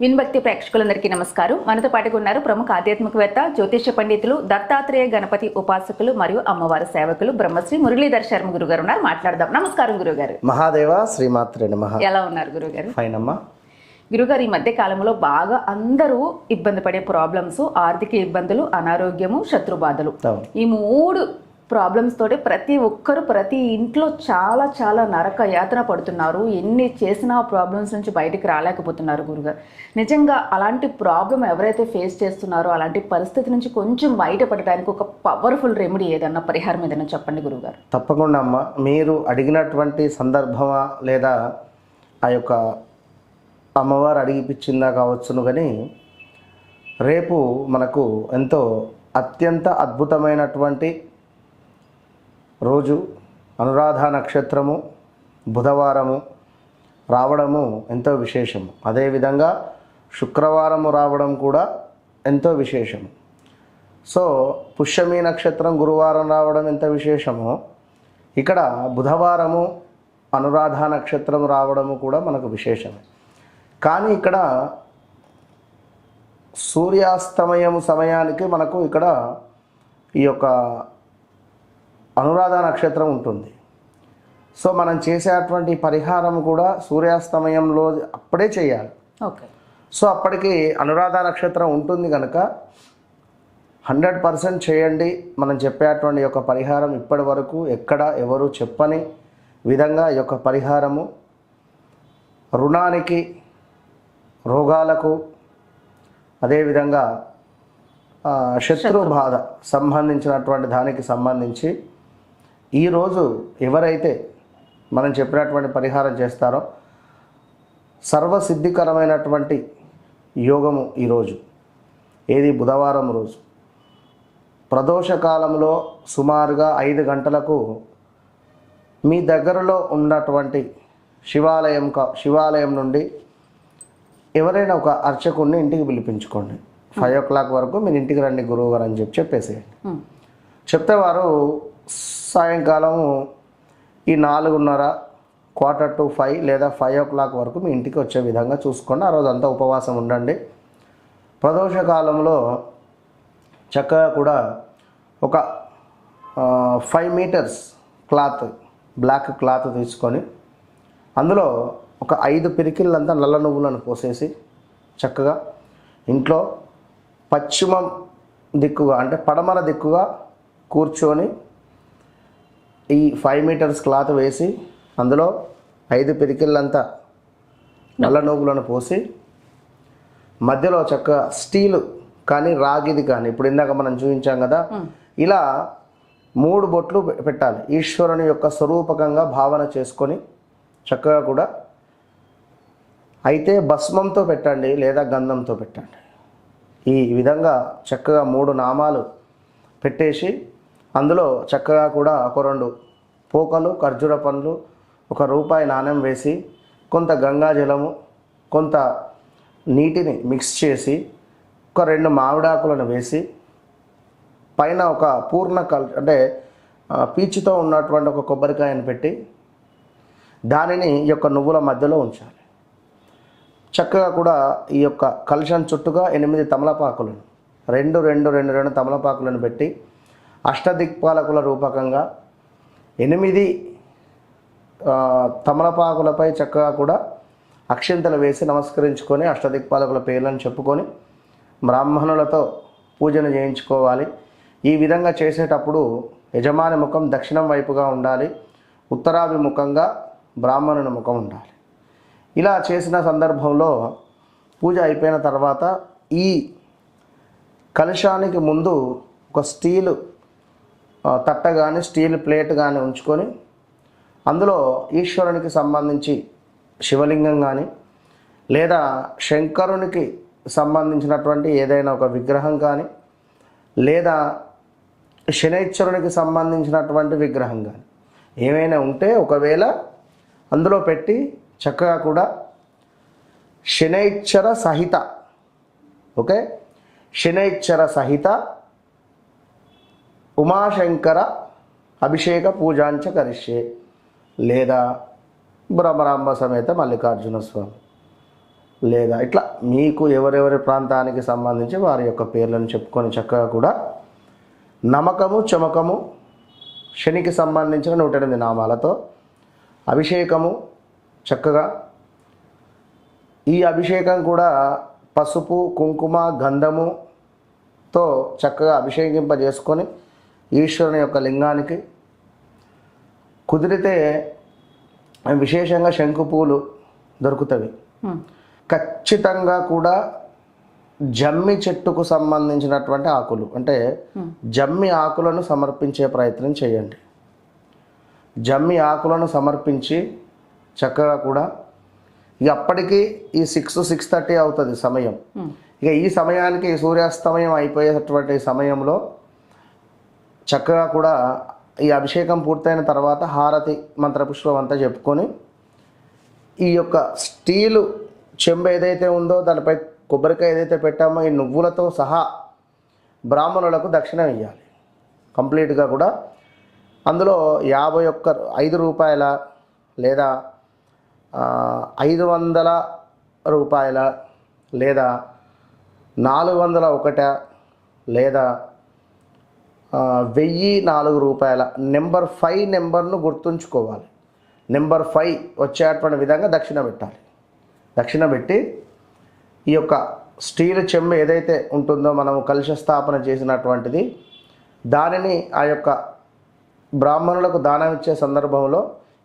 విన్భక్తి ప్రేక్షకులందరికీ నమస్కారం. మనతో పాటుగా ఉన్నారు ప్రముఖ ఆధ్యాత్మికవేత్త జ్యోతిష పండితులు దత్తాత్రేయ గణపతి ఉపాసకులు మరియు అమ్మవారి సేవకులు బ్రహ్మశ్రీ మురళీధర్ శర్మ గురుగారు ఉన్నారు. మాట్లాడదాం. నమస్కారం గురుగారు. మహాదేవ శ్రీమాత్రే నమ. ఎలా ఉన్నారు గురుగారు? ఫైన్ అమ్మా గురుగారు ఈ మధ్య కాలంలో బాగా అందరూ ఇబ్బంది పడే ప్రాబ్లమ్స్ ఆర్థిక ఇబ్బందులు అనారోగ్యము శత్రు బాధలు అవును. ఈ మూడు ప్రాబ్లమ్స్ తోటి ప్రతి ఒక్కరు ప్రతి ఇంట్లో చాలా చాలా నరక యాతన పడుతున్నారు. ఎన్ని చేసినా ప్రాబ్లమ్స్ నుంచి బయటికి రాలేకపోతున్నారు గురుగారు. నిజంగా అలాంటి ప్రాబ్లం ఎవరైతే ఫేస్ చేస్తున్నారో అలాంటి పరిస్థితి నుంచి కొంచెం బయటపడడానికి ఒక పవర్ఫుల్ రెమెడీ ఏదన్నా పరిహారం ఏదైనా చెప్పండి గురుగారు. తప్పకుండా అమ్మ. మీరు అడిగినటువంటి సందర్భమా లేదా ఆ యొక్క అమ్మవారు అడిగిపించిందా కావచ్చును కానీ రేపు మనకు ఎంతో అత్యంత అద్భుతమైనటువంటి రోజు అనురాధ నక్షత్రము బుధవారము రావడము ఎంతో విశేషము. అదేవిధంగా శుక్రవారము రావడం కూడా ఎంతో విశేషము. సో పుష్యమి నక్షత్రం గురువారం రావడం ఎంత విశేషమో ఇక్కడ బుధవారము అనురాధ నక్షత్రం రావడము కూడా మనకు విశేషమే. కానీ ఇక్కడ సూర్యాస్తమయం సమయానికి మనకు ఇక్కడ ఈ యొక్క అనురాధ నక్షత్రం ఉంటుంది. సో మనం చేసేటువంటి పరిహారం కూడా సూర్యాస్తమయంలో అప్పుడే చేయాలి. ఓకే. సో అప్పటికి అనురాధ నక్షత్రం ఉంటుంది కనుక హండ్రెడ్ పర్సెంట్ చేయండి. మనం చెప్పేటువంటి యొక్క పరిహారం ఇప్పటి వరకు ఎక్కడ ఎవరు చెప్పని విధంగా ఈ యొక్క పరిహారము రుణానికి రోగాలకు అదేవిధంగా శత్రు. బాధ సంబంధించినటువంటి దానికి సంబంధించి ఈరోజు ఎవరైతే మనం చెప్పినటువంటి పరిహారం చేస్తారో సర్వసిద్ధికరమైనటువంటి యోగము ఈరోజు ఏది? బుధవారం రోజు. ప్రదోష కాలంలో సుమారుగా ఐదు గంటలకు మీ దగ్గరలో ఉన్నటువంటి శివాలయం కా శివాలయం నుండి ఎవరైనా ఒక అర్చకుడిని ఇంటికి పిలిపించుకోండి. ఫైవ్ ఓ క్లాక్ వరకు మీరు ఇంటికి రండి గురువు గారు అని చెప్పి చెప్పేసేయండి. చెప్తే వారు సాయంకాలం ఈ నాలుగున్నర క్వార్టర్ టు ఫైవ్ లేదా ఫైవ్ ఓ క్లాక్ వరకు మీ ఇంటికి వచ్చే విధంగా చూసుకోండి. ఆ రోజు అంతా ఉపవాసం ఉండండి. ప్రదోష కాలంలో చక్కగా కూడా ఒక five metres cloth black cloth తీసుకొని అందులో ఒక ఐదు పిరికిళ్ళంతా నల్ల నువ్వులను పోసేసి చక్కగా ఇంట్లో పశ్చిమం దిక్కుగా అంటే పడమర దిక్కుగా కూర్చొని ఈ ఫైవ్ మీటర్స్ క్లాత్ వేసి అందులో ఐదు పిరికిళ్ళంతా నల్ల నువ్వులను పోసి మధ్యలో చక్కగా స్టీలు కానీ రాగిది కానీ ఇప్పుడు ఇందాక మనం చూపించాం కదా ఇలా మూడు బొట్లు పెట్టాలి. ఈశ్వరుని యొక్క స్వరూపకంగా భావన చేసుకొని చక్కగా కూడా అయితే భస్మంతో పెట్టండి లేదా గంధంతో పెట్టండి. ఈ విధంగా చక్కగా మూడు నామాలు పెట్టేసి అందులో చక్కగా కూడా ఒక రెండు పోకలు ఖర్జూర పండ్లు ఒక రూపాయి నాణ్యం వేసి కొంత గంగాజలము కొంత నీటిని మిక్స్ చేసి ఒక రెండు మామిడాకులను వేసి పైన ఒక పూర్ణ కల్ అంటే పీచుతో ఉన్నటువంటి ఒక కొబ్బరికాయను పెట్టి దానిని ఈ యొక్క నువ్వుల మధ్యలో ఉంచాలి. చక్కగా కూడా ఈ యొక్క కలశం చుట్టూగా ఎనిమిది తమలపాకులను రెండు రెండు రెండు రెండు తమలపాకులను పెట్టి అష్టదిక్పాలకుల రూపకంగా ఎనిమిది తమలపాకులపై చక్కగా కూడా అక్షింతలు వేసి నమస్కరించుకొని అష్టదిక్పాలకుల పేర్లను చెప్పుకొని బ్రాహ్మణులతో పూజను చేయించుకోవాలి. ఈ విధంగా చేసేటప్పుడు యజమాని ముఖం దక్షిణం వైపుగా ఉండాలి. ఉత్తరాభిముఖంగా బ్రాహ్మణుని ముఖం ఉండాలి. ఇలా చేసిన సందర్భంలో పూజ అయిపోయిన తర్వాత ఈ కలశానికి ముందు ఒక స్టీలు తట్ట కానీ స్టీల్ ప్లేట్ కానీ ఉంచుకొని అందులో ఈశ్వరునికి సంబంధించి శివలింగం కానీ లేదా శంకరునికి సంబంధించినటువంటి ఏదైనా ఒక విగ్రహం కానీ లేదా శనైశ్వరునికి సంబంధించినటువంటి విగ్రహం కానీ ఏమైనా ఉంటే ఒకవేళ అందులో పెట్టి చక్కగా కూడా శనైశ్వర సహిత ఓకే? శనైశ్వర సహిత ఉమాశంకర అభిషేక పూజాంచ కరిష్యే. లేదా భ్రమరాంబ సమేత మల్లికార్జున స్వామి. లేదా ఇట్లా మీకు ఎవరెవరి ప్రాంతానికి సంబంధించి వారి యొక్క పేర్లను చెప్పుకొని చక్కగా కూడా నమ్మకము చమకము శనికి సంబంధించిన నూట ఎనిమిది నామాలతో అభిషేకము చక్కగా ఈ అభిషేకం కూడా పసుపు కుంకుమ గంధముతో చక్కగా అభిషేకింపజేసుకొని ఈశ్వరుని యొక్క లింగానికి. కుదిరితే విశేషంగా శంకు పూలు దొరుకుతవి. ఖచ్చితంగా కూడా జమ్మి చెట్టుకు సంబంధించినటువంటి ఆకులు అంటే జమ్మి ఆకులను సమర్పించే ప్రయత్నం చేయండి. జమ్మి ఆకులను సమర్పించి చక్కగా కూడా ఇక అప్పటికి ఈ సిక్స్ సిక్స్ థర్టీ అవుతుంది సమయం. ఇక ఈ సమయానికి సూర్యాస్తమయం అయిపోయేటటువంటి సమయంలో చక్కగా కూడా ఈ అభిషేకం పూర్తయిన తర్వాత హారతి మంత్రపుష్పం అంతా చెప్పుకొని ఈ యొక్క స్టీలు చెంబు ఏదైతే ఉందో దానిపై కొబ్బరికాయ ఏదైతే పెట్టామో ఈ నువ్వులతో సహా బ్రాహ్మణులకు దక్షిణం ఇవ్వాలి కంప్లీట్గా కూడా అందులో యాభై ఒక్క ఐదు రూపాయల లేదా ఐదు వందల రూపాయల లేదా నాలుగు వందల ఒకట లేదా వెయ్యి నాలుగు రూపాయల నెంబర్ ఫైవ్ నెంబర్ను గుర్తుంచుకోవాలి. నెంబర్ ఫైవ్ వచ్చేటువంటి విధంగా దక్షిణ పెట్టాలి. దక్షిణ పెట్టి ఈ యొక్క స్టీల్ చెంబు ఏదైతే ఉంటుందో మనము కలుష స్థాపన చేసినటువంటిది దానిని ఆ యొక్క బ్రాహ్మణులకు దానం ఇచ్చే సందర్భంలో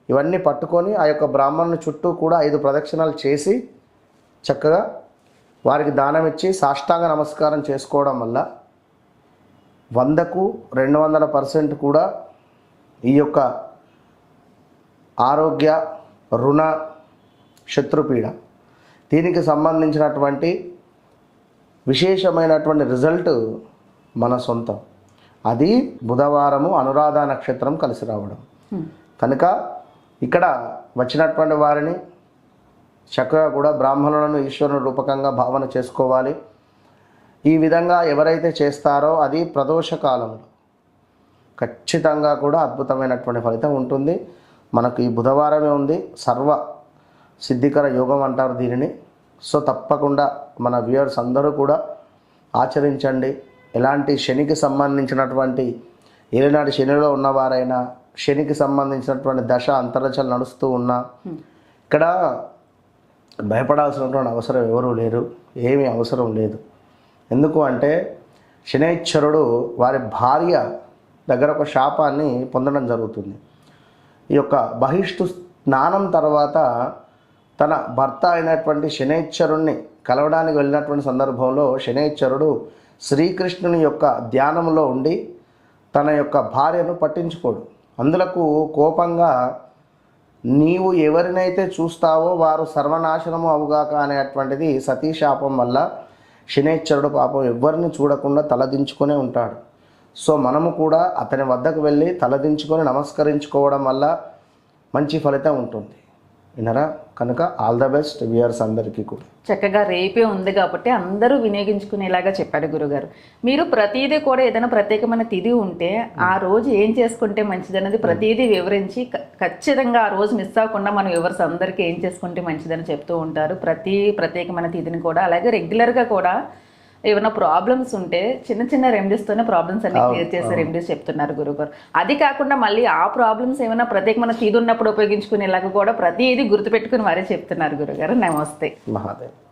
ఇవన్నీ పట్టుకొని ఆ యొక్క బ్రాహ్మణుని చుట్టూ కూడా ఐదు ప్రదక్షిణాలు చేసి చక్కగా వారికి దానం ఇచ్చి సాష్టాంగ నమస్కారం చేసుకోవడం వల్ల వందకు రెండు వందల పర్సెంట్ కూడా ఈ యొక్క ఆరోగ్య రుణ శత్రుపీడ. దీనికి సంబంధించినటువంటి విశేషమైనటువంటి రిజల్ట్ మన సొంతం. అది బుధవారము అనురాధ నక్షత్రం కలిసి రావడం. కనుక ఇక్కడ వచ్చినటువంటి వారిని చక్కగా కూడా బ్రాహ్మణులను ఈశ్వరుని రూపకంగా భావన చేసుకోవాలి. ఈ విధంగా ఎవరైతే చేస్తారో అది ప్రదోష కాలంలో ఖచ్చితంగా కూడా అద్భుతమైనటువంటి ఫలితం ఉంటుంది. మనకు ఈ బుధవారమే ఉంది. సర్వ సిద్ధికర యోగం అంటారు దీనిని. సో తప్పకుండా మన వ్యూయర్స్ అందరూ కూడా ఆచరించండి. ఎలాంటి శనికి సంబంధించినటువంటి ఏలినాటి శనిలో ఉన్నవారైనా శనికి సంబంధించినటువంటి దశ అంతరచలు నడుస్తూ ఉన్నా ఇక్కడ భయపడాల్సినటువంటి అవసరం ఎవరూ లేరు. ఏమీ అవసరం లేదు. ఎందుకు అంటే శనైశ్వరుడు వారి భార్య దగ్గర ఒక శాపాన్ని పొందడం జరుగుతుంది. ఈ యొక్క బహిష్టు స్నానం తర్వాత తన భర్త అయినటువంటి శనేశ్వరుణ్ణి కలవడానికి వెళ్ళినటువంటి సందర్భంలో శనేశ్వరుడు శ్రీకృష్ణుని యొక్క ధ్యానంలో ఉండి తన యొక్క భార్యను పట్టించుకోడు. అందులకు కోపంగా నీవు ఎవరినైతే చూస్తావో వారు సర్వనాశనము అవుగాక అనేటువంటిది సతీశాపం వల్ల శనేశ్వరుడు పాపం ఎవరిని చూడకుండా తలదించుకునే ఉంటాడు. సో మనము కూడా అతని వద్దకు వెళ్ళి తలదించుకొని నమస్కరించుకోవడం వల్ల మంచి ఫలితం ఉంటుంది. వినరా కనుక ఆల్ ద బెస్ట్ వియర్స్ అందరికీ కూడా. చక్కగా రేపే ఉంది కాబట్టి అందరూ వినియోగించుకునేలాగా చెప్పారు గురుగారు. మీరు ప్రతిదీ కూడా ఏదైనా ప్రత్యేకమైన తిథి ఉంటే ఆ రోజు ఏం చేసుకుంటే మంచిదన్నది ప్రతిదీ వివరించి ఖచ్చితంగా ఆ రోజు మిస్ అవ్వకుండా మన వివర్స్ అందరికీ ఏం చేసుకుంటే మంచిదని చెప్తూ ఉంటారు. ప్రతి ప్రత్యేకమైన తిథిని కూడా అలాగే రెగ్యులర్గా కూడా ఏమైనా ప్రాబ్లమ్స్ ఉంటే చిన్న చిన్న రెమెడీస్తోనే ప్రాబ్లమ్స్ అన్ని క్లియర్ చేసే రెమెడీస్ చెప్తున్నారు గురుగారు. అది కాకుండా మళ్ళీ ఆ ప్రాబ్లమ్స్ ఏమైనా ప్రత్యేకమైన తీది ఉన్నప్పుడు ఉపయోగించుకునేలాగా కూడా ప్రతిదీ గుర్తుపెట్టుకుని మరీ చెప్తున్నారు గురుగారు. నమస్తే. మహాదేవ్.